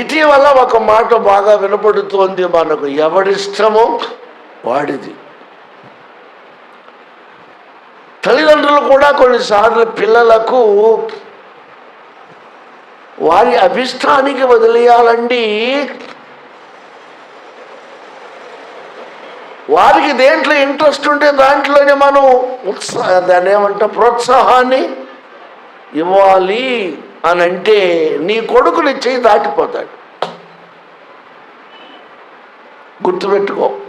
ఇటీవల ఒక మాట బాగా వినపడుతోంది. మనకు ఎవడిష్టమో వాడిది. తల్లిదండ్రులు కూడా కొన్నిసార్లు పిల్లలకు వారి అభిష్టానికి వదిలేయాలండి. వారికి దేంట్లో ఇంట్రెస్ట్ ఉంటే దాంట్లోనే మనం ఉత్సాహ దాన్ని ఏమంటే ప్రోత్సాహాన్ని ఇవ్వాలి. అని అంటే నీ కొడుకుని చేయి దాటిపోతాడు. గుర్తుపెట్టుకో.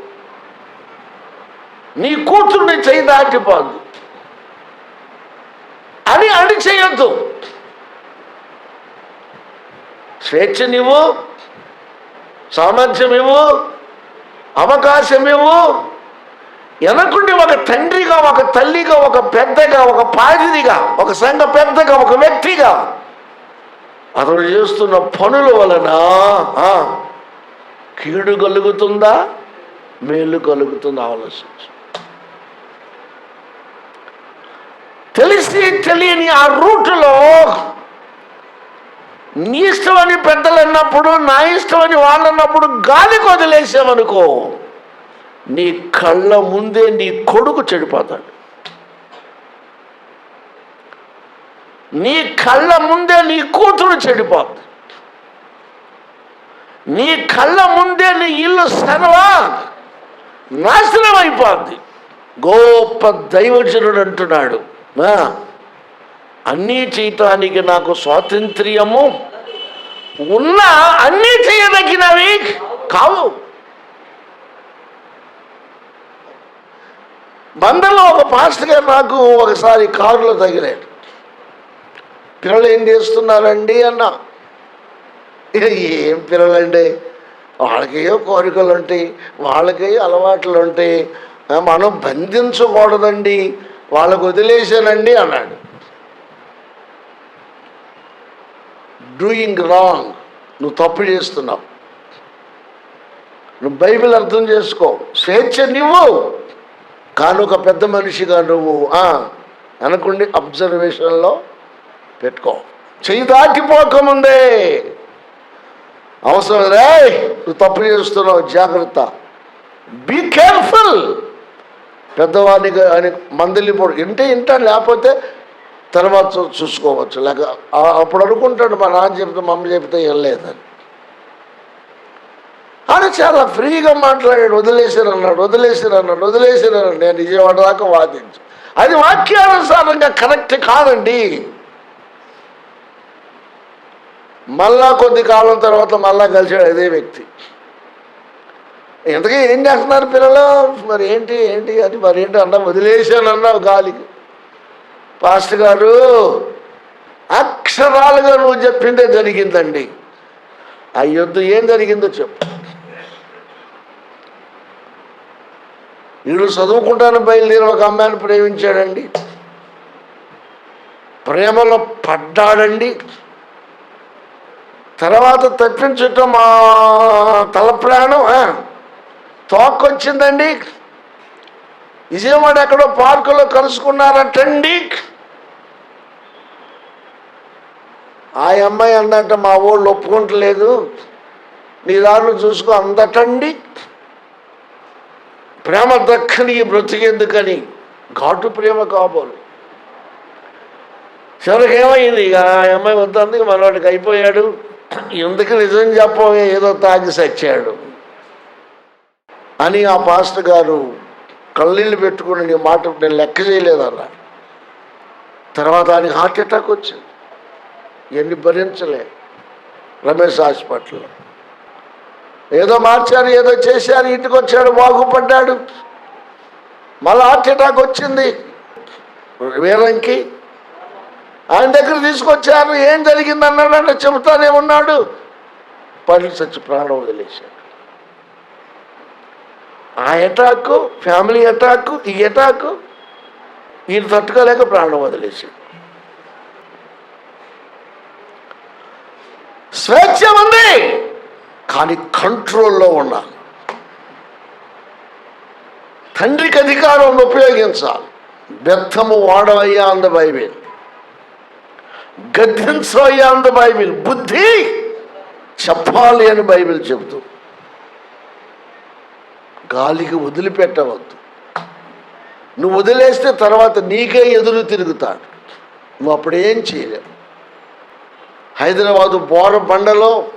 నీ కూతుర్ని చేయి దాటిపోద్దు. అని అడి చేయొద్దు స్వేచ్ఛనివ్వు సామర్థ్యం ఇవ్వు అవకాశం ఇవ్వు ఎనకుండి ఒక తండ్రిగా ఒక తల్లిగా ఒక పెద్దగా ఒక పాదిదిగా ఒక సంఘ పెద్దగా ఒక వ్యక్తిగా అతడు చేస్తున్న పనుల వలన కీడు కలుగుతుందా? మేలు కలుగుతుందా? ఆలోచించు. తెలిసి తెలియని ఆ రూట్లో నీ ఇష్టమని పెద్దలు అన్నప్పుడు నా ఇష్టమని వాళ్ళు అన్నప్పుడు గాలికి వదిలేసామనుకో నీ కళ్ళ ముందే నీ కొడుకు చెడిపోతాడు. నీ కళ్ళ ముందే నీ కూతురు చెడిపోద్ది. నీ కళ్ళ ముందే నీ ఇల్లు సర్వా నాశనం అయిపోద్ది. గొప్ప దైవజనుడు అంటున్నాడు ఆ, అన్నీ చేయటానికి నాకు స్వాతంత్ర్యము ఉన్న అన్నీ చేయదగినవి కావు. బందర్లో ఒక పాస్టర్ గారు నాకు ఒకసారి కారులో తగిలాడు. పిల్లలు ఏం చేస్తున్నారండి అన్న. ఇక ఏం పిల్లలండి? వాళ్ళకేయో కోరికలు ఉంటాయి వాళ్ళకేయో అలవాట్లు ఉంటాయి మనం బంధించకూడదండి. వాళ్ళకు వదిలేసానండి అన్నాడు. డూయింగ్ రాంగ్ నువ్వు తప్పు చేస్తున్నావు. నువ్వు బైబిల్ అర్థం చేసుకో. స్వేచ్ఛ నువ్వు కానీ ఒక పెద్ద మనిషిగా నువ్వు ఆ, అనుకుండి అబ్జర్వేషన్లో పెట్టుకో. చెయ్యి దాటిపోకముందే అవసరం రే నువ్వు తప్పు చేస్తున్నావు జాగ్రత్త. బీ కేర్ఫుల్ పెద్దవాడిని అని మందలిపోడు ఇంటే ఇంట లేకపోతే తర్వాత చూసుకోవచ్చు. లేక అప్పుడు అనుకుంటాడు మా నాన్న చెప్తే మమ్మీ చెప్తే వెళ్ళలేదని అని చాలా ఫ్రీగా మాట్లాడాడు. వదిలేసారు అన్నాడు వదిలేసారు అన్నాడు అన్నాడు నేను విజయవాడ దాకా వాదించు. అది వాక్యానుసారంగా కరెక్ట్ కాదండి. మళ్ళా కొద్ది కాలం తర్వాత మళ్ళా కలిసాడు అదే వ్యక్తి. ఇంతకీ ఏం చేస్తున్నారు పిల్లలు? మరి ఏంటి ఏంటి అది? మరి ఏంటి అన్నా వదిలేసాను అన్నావు గాలికి. పాస్టర్ గారు అక్షరాలుగా నువ్వు చెప్పిందే జరిగిందండి. అయ్యొద్దు ఏం జరిగిందో చెప్పు. వీడు చదువుకుంటాను బయలుదేరి ఒక అమ్మాయిని ప్రేమించాడండి. ప్రేమలో పడ్డాడండి. తర్వాత తప్పించటం మా తల ప్రాణం తోకొచ్చిందండి విజయవాడ ఎక్కడో పార్కులో కలుసుకున్నారటండి. ఆ అమ్మాయి అందంట మా ఊళ్ళు ఒప్పుకుంటలేదు. నీ దారులు చూసుకో అందటండి. ప్రేమ దక్కని బ్రతికెందుకని ఘాటు ప్రేమ కాబోలు. చివరికి ఏమైంది? ఇక ఆ అమ్మాయి వద్దంది మనవాడికి అయిపోయాడు. ఎందుకు నిజం చెప్పవే? ఏదో తాగి సచ్చాడు. అని ఆ పాస్టర్ గారు కళ్ళీళ్ళు పెట్టుకుని నీ మాట నేను లెక్క చేయలేదన్నా. తర్వాత ఆయనకి హార్ట్ అటాక్ వచ్చింది. ఎన్ని భరించలే. రమేష్ హాస్పిటల్లో. ఏదో మార్చారు ఏదో చేశారు ఇంటికి వచ్చాడు బాగుపడ్డాడు. మళ్ళీ హార్ట్ అటాక్ వచ్చింది. వీరంకి ఆయన దగ్గర తీసుకొచ్చారు ఏం జరిగింది అన్నాడు అంటే చెబుతానే ఉన్నాడు. పళ్ళు చచ్చి ప్రాణం వదిలేశాడు. ఆ అటాకు ఫ్యామిలీ అటాకు ఈ అటాకు ఈయన తట్టుకోలేక ప్రాణం వదిలేశాడు. స్వేచ్ఛ ఉంది కానీ కంట్రోల్లో ఉండాలి. తండ్రికి అధికారం ఉపయోగించాలి. వ్యర్థము వాడవయ్యా అంద బైబిల్. గద్దించవయ్యా అంద బైబిల్. బుద్ధి చెప్పాలి అని బైబిల్ చెబుతూ. గాలికి వదిలిపెట్టవద్దు. నువ్వు వదిలేస్తే తర్వాత నీకే ఎదురు తిరుగుతాడు. నువ్వు అప్పుడేం చేయలేవు. హైదరాబాదు బోర బండలో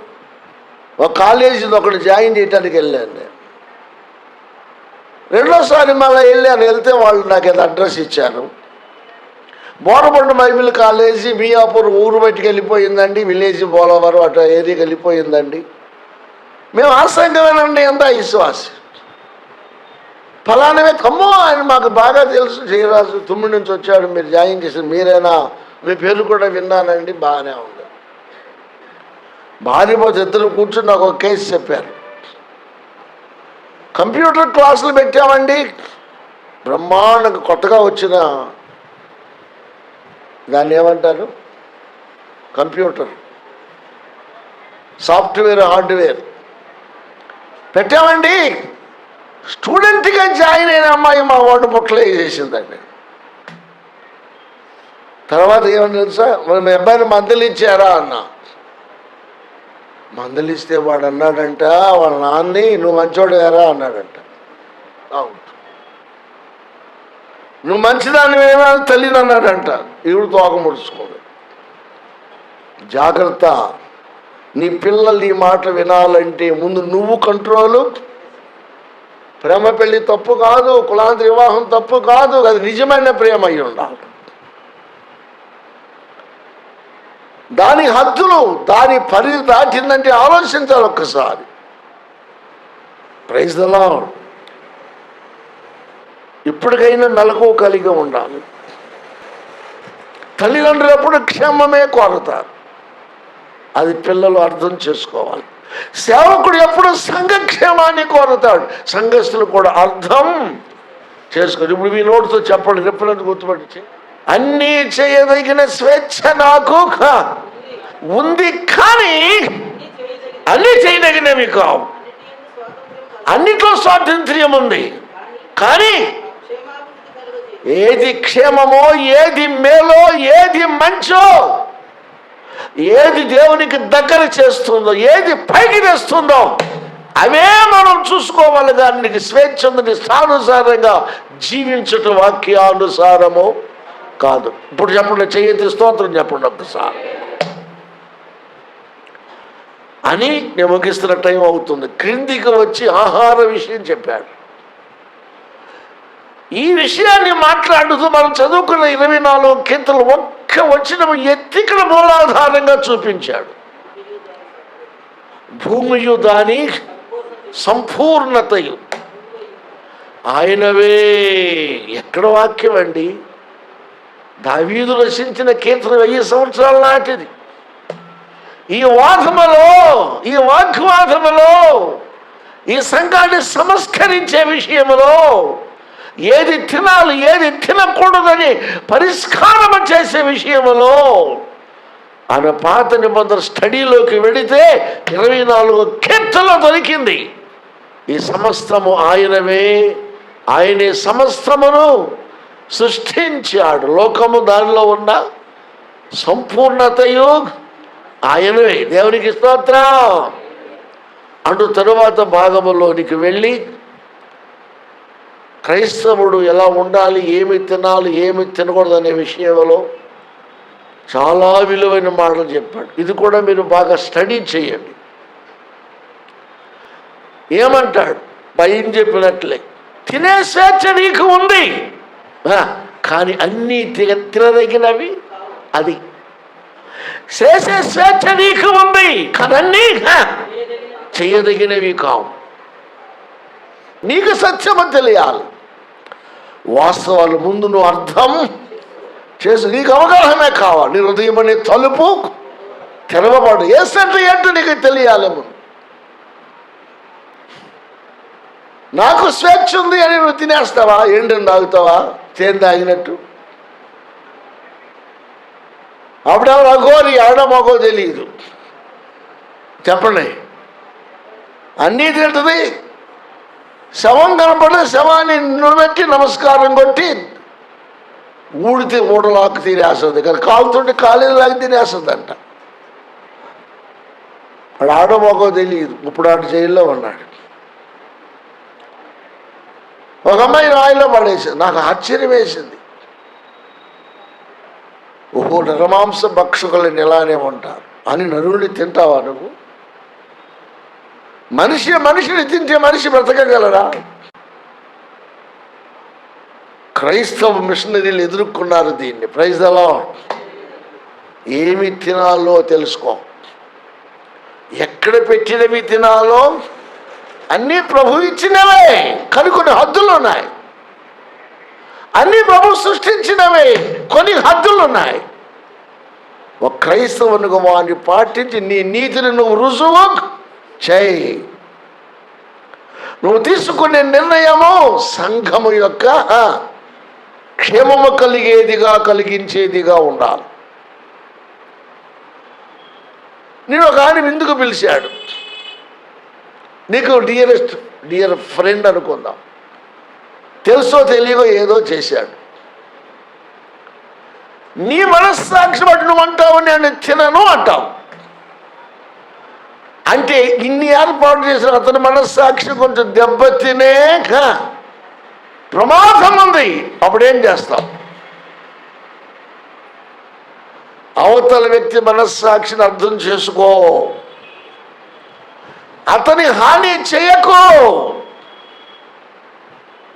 ఒక కాలేజీలో ఒకటి జాయిన్ చేయడానికి వెళ్ళాను నేను. రెండోసారి మళ్ళీ వెళ్ళాను. వెళ్తే వాళ్ళు నాకు ఏదో అడ్రస్ ఇచ్చారు. బోరబండ బైబిల్ కాలేజీ మియాపూర్ ఊరు బయటికి వెళ్ళిపోయిందండి విలేజ్ పోలవరం అటు ఏరియాకి వెళ్ళిపోయిందండి. మేము ఆ ఎంత విశ్వాసం. ఫలానవే కమ్మో ఆయన మాకు బాగా తెలుసు జయరాజు తుమ్మిడి నుంచి వచ్చాడు మీరు జాయిన్ చేసారు మీరేనా? మీ పేరు కూడా విన్నానండి బాగానే ఉంది. భార్య ఇద్దరు కూర్చుని నాకు ఒక కేసు చెప్పారు. కంప్యూటర్ క్లాసులు పెట్టామండి. బ్రహ్మాండంగా కొత్తగా వచ్చిన దాన్ని ఏమంటారు కంప్యూటర్. Software hardware. పెట్టామండి. స్టూడెంట్గా జాయిన్ అయిన అమ్మాయి మా వాడు ముక్కలు చేసిందండి. తర్వాత ఏమని తెలుసా? మరి మీ అబ్బాయిని మందులు ఇచ్చారా అన్నా. మందులు ఇస్తే వాడు అన్నాడంట వాళ్ళ నాన్ని నువ్వు మంచోడు ఎరా అన్నాడంట. అవును. నువ్వు మంచిదాన్ని ఏమైనా తల్లిని అన్నాడంట ఈవిడ తోక ముడుచుకోడు జాగ్రత్త. నీ పిల్లలు ఈ మాట వినాలంటే ముందు నువ్వు కంట్రోలు. ప్రేమ పెళ్ళి తప్పు కాదు కులాంత వివాహం తప్పు కాదు అది నిజమైన ప్రేమ అయి ఉండాలి. దాని హద్దులు దాని పరిధి దాటిందంటే ఆలోచించాలి ఒక్కసారి. ప్రైజ్ దలా ఇప్పటికైనా మెలకు కలిగి ఉండాలి. తల్లిదండ్రులు ఎప్పుడు క్షేమమే కోరుతారు. అది పిల్లలు అర్థం చేసుకోవాలి. సేవకుడు ఎప్పుడు సంఘక్షేమాన్ని కోరుతాడు. సంఘస్థులు కూడా అర్థం చేసుకోరు ఇప్పుడు మీ నోటితో చెప్పండి రెప్పులంత గుర్తుపట్టి అన్నీ చేయదగిన స్వేచ్ఛ నాకు కా- ఉంది కానీ అన్నీ చేయదగినవి కావు. అన్నిట్లో స్వాతంత్ర్యం ఉంది. కానీ ఏది క్షేమమో ఏది మేలో ఏది మంచో ఏది దేవునికి దగ్గర చేస్తుందో ఏది పైకి తెస్తుందో అవే మనం చూసుకోవాలి. దానికి స్వేచ్ఛ ఉందని స్థానుసారంగా జీవించట వాక్యానుసారము కాదు. ఇప్పుడు చెప్పండి చేయతి స్తోత్రం చెప్పండి ఒక్కసారి. అని నేను ముగిస్తున్న టైం అవుతుంది. క్రిందికి వచ్చి ఆహార విషయం చెప్పాడు ఈ విషయాన్ని మాట్లాడుతూ మనం చదువుకున్న ఇరవై నాలుగు కీర్తనలు ఒక్క వచ్చిన ఎత్తికల మూలాధారంగా చూపించాడు. భూమియు దాని సంపూర్ణతయు. ఆయనవే ఎక్కడ వాక్యం అండి? దావీదు రచించిన కీర్తన వెయ్యి సంవత్సరాల నాటిది. ఈ వాదములో ఈ వాగ్వాదములో ఈ సంఘాన్ని సంస్కరించే విషయంలో ఏది తినాలి ఏది తినకూడదని పరిష్కారం చేసే విషయంలో ఆమె పాత నిబంధన స్టడీలోకి వెళితే ఇరవై నాలుగు కీర్తనలు దొరికింది. ఈ సమస్తము ఆయనవే. ఆయనే సమస్తమును సృష్టించాడు. లోకము దానిలో ఉన్న సంపూర్ణతయు ఆయనవే. దేవునికి స్తోత్రం. అంటూ తరువాత భాగములోనికి వెళ్ళి క్రైస్తవుడు ఎలా ఉండాలి ఏమి తినాలి ఏమి తినకూడదు అనే విషయంలో చాలా విలువైన మాటలు చెప్పాడు. ఇది కూడా మీరు బాగా స్టడీ చేయండి. ఏమంటాడు? భయం చెప్పినట్లే తినే స్వేచ్ఛ నీకు ఉంది. కానీ అన్నీ తిన తినదగినవి అది. చేసే స్వేచ్ఛ నీకు ఉంది కానీ అన్నీ చేయదగినవి కావు. నీకు సత్యము తెలియాలి. వాస్తవాలు ముందు నువ్వు అర్థం చేసి. నీకు అవగాహనే కావాలి. నీ హృదయం అనే తలుపు తెరవబడు ఏ సంటే ఏంటో నీకు తెలియాలి నాకు స్వేచ్ఛ ఉంది అని నువ్వు తినేస్తావా? ఏంటని తాగుతావా? తేనె తాగినట్టు. అప్పుడెవరు అగోరి ఎవడ మగో తెలియదు చెప్పండి. అన్నీ తింటుంది శవం కనపడితే శవాన్ని నిలబెట్టి నమస్కారం కొట్టి ఊడితే ఊడలాకు తినేస్తుంది. కానీ కాలుతుంటే కాలేజీ లాగా తినేస్తుంది అంట. వాడు ఆడో తెలియదు. ఇప్పుడు ఆడు జైల్లో ఉన్నాడు. ఒక అమ్మాయి రాయిలో పడేసింది. నాకు ఆశ్చర్యం వేసింది. ఓహో నరమాంస భక్షకులని ఇలానే ఉంటారు. అని నరువుని తింటావా నువ్వు? మనిషి మనిషిని తింటే మనిషి బ్రతకగలరా? క్రైస్తవ మిషనరీలు ఎదుర్కొన్నారు దీన్ని. ప్రైజ్లో ఏమి తినాలో తెలుసుకో. ఎక్కడ పెట్టినవి తినాలో అన్నీ ప్రభు ఇచ్చినవే. కానీ కొన్ని హద్దులు ఉన్నాయి అన్నీ ప్రభు సృష్టించినవే. కొన్ని హద్దులు ఉన్నాయి ఒక క్రైస్తవునిగా వాడిని పాటించి నీ నీతిని నువ్వు రుజువు. చేయి. నువ్వు తీసుకునే నిర్ణయము సంఘము యొక్క క్షేమము కలిగేదిగా కలిగించేదిగా ఉండాలి. నేను ఒక ఆయన ఎందుకు పిలిచాడు? నీకు డియరెస్ట్ డియర్ ఫ్రెండ్ అనుకుందాం. తెలుసో తెలియకో ఏదో చేశాడు. నీ మనస్సాక్షి బట్టి నువ్వు అంటావు నేను తినను అంటావు. అంటే ఇన్ని ఏర్పాటు చేసిన అతని మనస్సాక్షి కొంచెం దెబ్బతినే ప్రమాదం ఉంది అప్పుడేం చేస్తాం? అవతల వ్యక్తి మనస్సాక్షిని అర్థం చేసుకో. అతని హాని చేయకు.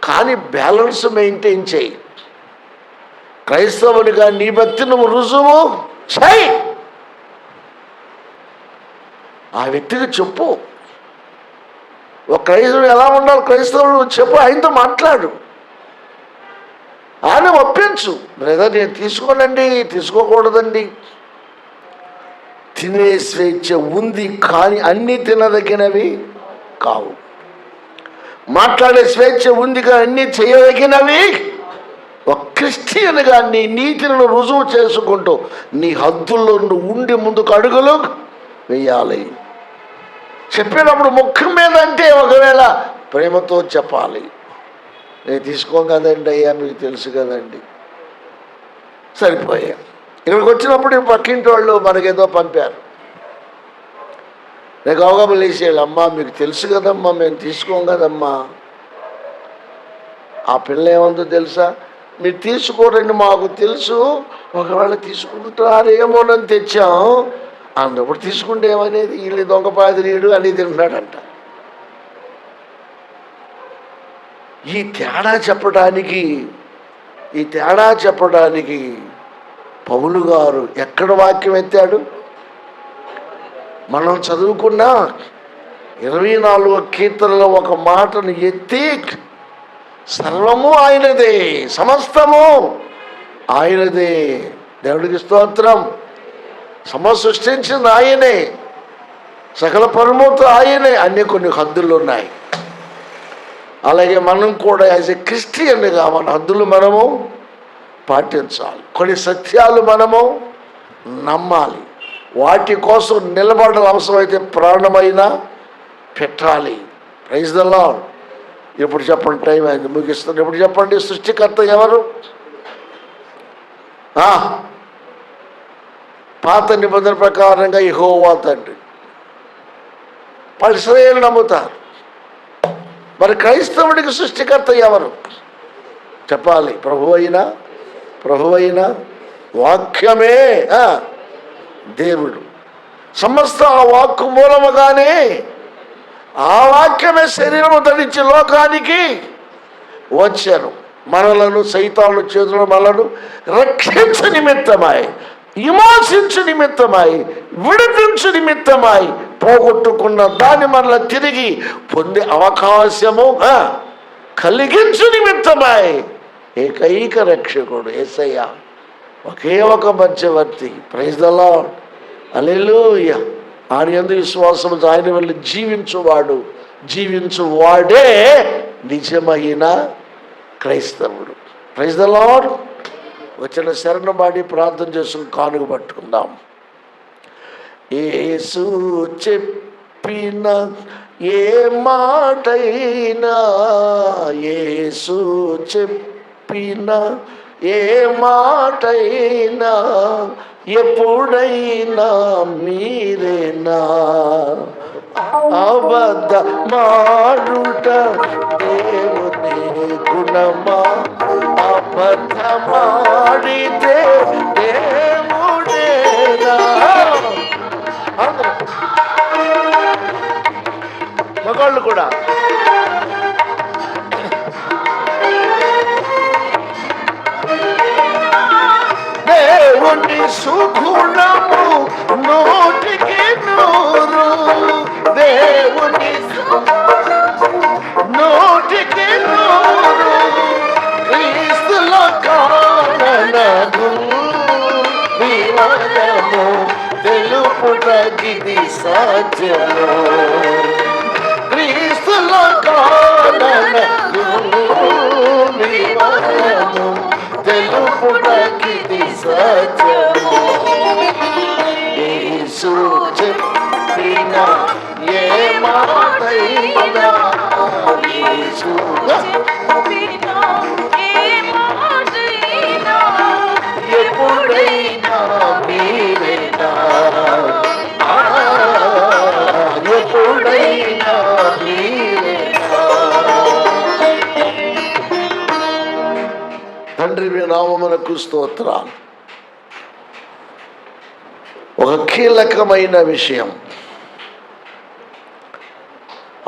కానీ బ్యాలెన్స్ మెయింటైన్ చేయి. క్రైస్తవునిగా నీ భక్తి నువ్వు రుజువు చేయి ఆ వ్యక్తికి చెప్పు. ఒక క్రైస్తవుడు ఎలా ఉండాలి? క్రైస్తవుడు చెప్పు ఆయనతో మాట్లాడు. ఆయన ఒప్పించు. బ్రదర్ నేను తీసుకోనండి తీసుకోకూడదండి. తినే స్వేచ్ఛ ఉంది కానీ అన్నీ తినదగినవి కావు. మాట్లాడే స్వేచ్ఛ ఉంది కానీ అన్నీ చేయదగినవి ఒక క్రిస్టియన్గా నీ నీతిని రుజువు చేసుకుంటూ నీ హద్దుల్లో ఉండి ముందుకు అడుగులు వేయాలి. చెప్పినప్పుడు ముఖం మీద అంటే ఒకవేళ ప్రేమతో చెప్పాలి. నేను తీసుకోం కదండి అయ్యా మీకు తెలుసు కదండి. సరిపోయా. ఇక్కడికి వచ్చినప్పుడు పక్కింటి వాళ్ళు మనకేదో పంపారు. నేను అవగాహన వేసేయాలి అమ్మా మీకు తెలుసు కదమ్మా మేము తీసుకోం కదమ్మా. ఆ పిల్ల ఏమందో తెలుసా? మీరు తీసుకోరండి మాకు తెలుసు. ఒకవేళ తీసుకుంటారేమోనని తెచ్చాం. అన్నప్పుడు తీసుకుంటే ఏమనేది? వీళ్ళు దొంగ పాదిరీడు అని తింటున్నాడంట ఈ తేడా చెప్పడానికి ఈ తేడా చెప్పడానికి పౌలు గారు ఎక్కడ వాక్యం ఎత్తాడు? మనం చదువుకున్న ఇరవై నాలుగు కీర్తనలో ఒక మాటను ఎత్తి సర్వము ఆయనదే సమస్తము ఆయనదే. దేవుడికి స్తోత్రం. సమ సృష్టించిన ఆయనే. సకల పరమతో ఆయనే. అన్ని కొన్ని హద్దులు ఉన్నాయి. అలాగే మనం కూడా యాజ్ ఎ క్రిస్టియన్గా మన హద్దులు మనము పాటించాలి. కొన్ని సత్యాలు మనము నమ్మాలి. వాటి కోసం నిలబడాలి అవసరమైతే ప్రాణమైనా పెట్టాలి. ప్రైజ్ ద లాడ్ ఇప్పుడు చెప్పండి టైం అయింది ముగిస్తుంది. ఇప్పుడు చెప్పండి సృష్టికర్త ఎవరు? ఆ, పాత నిబంధన ప్రకారంగా యెహోవా తండ్రి. పరిశ్రయలు నమ్ముతారు. మరి క్రైస్తవుడికి సృష్టికర్త ఎవరు? చెప్పాలి. ప్రభు అయినా ప్రభు అయినా వాక్యమే దేవుడు. సమస్త ఆ వాక్కు మూలముగానే ఆ వాక్యమే శరీరము ధరించి లోకానికి వచ్చాను. మనలను సైతాలను చేతులు మనలను రక్షించ నిమిత్తమై విమోచించు నిమిత్తమై విడిపించు నిమిత్తమై పోగొట్టుకున్న దాన్ని మరల తిరిగి పొందే అవకాశము కలిగించు నిమిత్తమై. ఏకైక రక్షకుడు ఏసయ్య. ఒకే ఒక మధ్యవర్తి. ప్రైజ్ దలా లాడ్ అలెలుయ ఆయన ఎందు విశ్వాసం ఆయన వల్ల జీవించువాడు. జీవించువాడే నిజమైన క్రైస్తవుడు. ప్రైజ్ ద లాడ్ వచ్చిన శరణబాడి ప్రార్థన చేసుకుని కానుక పట్టుకుందాం. ఏసు చెప్పిన ఏ మాటైనా ఏసు చెప్పిన ఏ మాటైనా ఎప్పుడైనా మీరేనా? అబద్ధ మాడుట దేవ గుణమా అబద్ధమాడితే దేవుడేనా మగవాళ్ళు కూడా. దేవుని సుగుణము నోటికి నూరు. దేవుని నూటికి కారణగు వివరము తెలుపుటగిది సత్యము క్రీస్తులో కారణగు వివరము తెలుపుటగిది సత్యము యేసు చెప్పిన ఏ మాటైనా యేసు ఎప్పుడైనా తండ్రి మీ నామమునకు స్తోత్రాలు. ఒక కీలకమైన విషయం.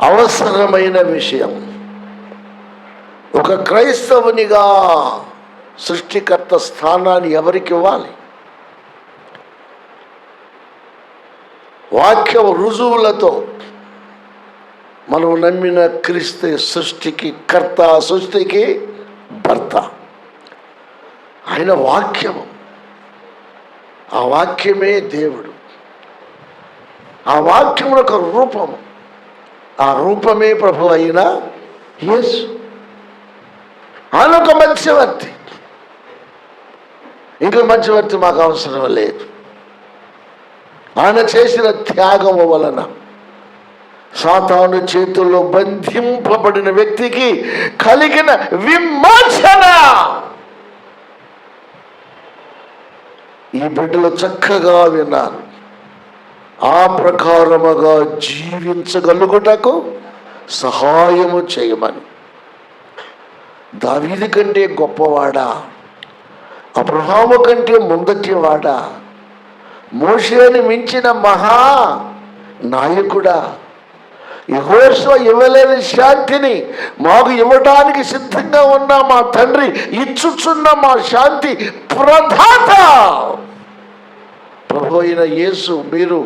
అవసరమైన విషయం. ఒక క్రైస్తవునిగా సృష్టికర్త స్థానాన్ని ఎవరికి ఇవ్వాలి? వాక్యం రుజువులతో మనం నమ్మిన క్రీస్తు సృష్టికి కర్త సృష్టికి భర్త. ఆయన వాక్యము ఆ వాక్యమే దేవుడు. ఆ వాక్యము ఒక రూపము ఆ రూపమే ప్రభు అయిన యేసు. ఆయన ఒక మధ్యవర్తి ఇంకో మధ్యవర్తి మాకు అవసరం లేదు. ఆయన చేసిన త్యాగము వలన సాతాను చేతుల్లో బంధింపబడిన వ్యక్తికి కలిగిన విమోచన. ఈ బిడ్డలు చక్కగా విన్నారు. ఆ ప్రకారముగా జీవించగలుగుటకు సహాయము చేయమని. దావీది కంటే గొప్పవాడా? అబ్రహాము కంటే ముందటివాడా మోషేని మించిన మహా నాయకుడా. యహోస్వ ఇవ్వలేని శాంతిని మాకు ఇవ్వటానికి సిద్ధంగా ఉన్న మా తండ్రి ఇచ్చుచున్న మా శాంతి ప్రధాత. ప్రభు అయిన యేసు మీరు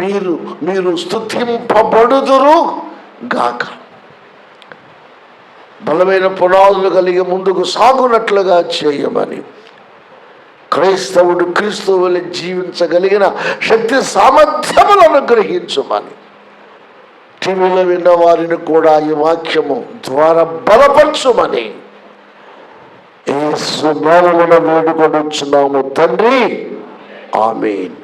మీరు మీరు స్థుతింపబడుదురు గాక. బలమైన పునాదులు కలిగి ముందుకు సాగునట్లుగా చేయమని. క్రైస్తవుడు క్రీస్తువులు జీవించగలిగిన శక్తి సామర్థ్యములను అనుగ్రహించమని. టీవీలో విన్న వారిని కూడా ఈ వాక్యము ద్వారా బలపరచుమని. యేసు వేడుకొని వేడుకొనుచున్నాము తండ్రి. ఆమెన్.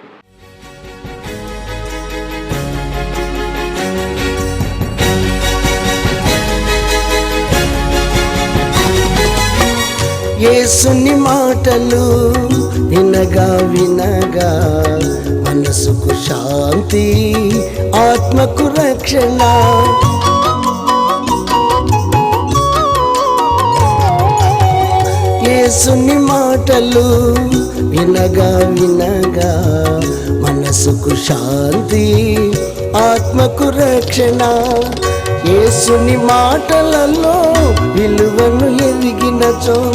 ఏసుని మాటలు వినగా వినగా మనసుకు శాంతి ఆత్మకు రక్షణ. ఏసుని మాటలు వినగా వినగా మనసుకు శాంతి ఆత్మకు రక్షణ. ఏసుని మాటలలో విలువను ఎదిగినచో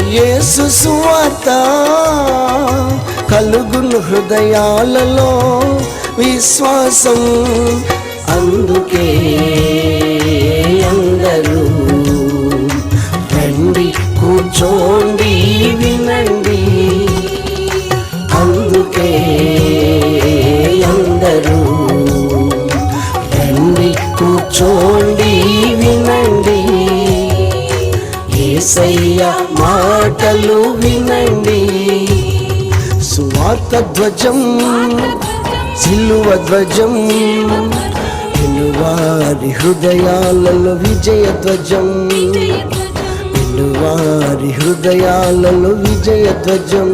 యేసు సువార్త కలుగును హృదయాలలో విశ్వాసం. అందుకే అందరూ రండి కూర్చోండి వినండి. అందుకే అందరూ కూర్చోండి వినండి. ఏసయ్యా మాటలు వినండి. సువార్త ధ్వజం సిలువ ధ్వజం వారి హృదయాలలో విజయ ధ్వజం. వారి హృదయాలలో విజయ ధ్వజం.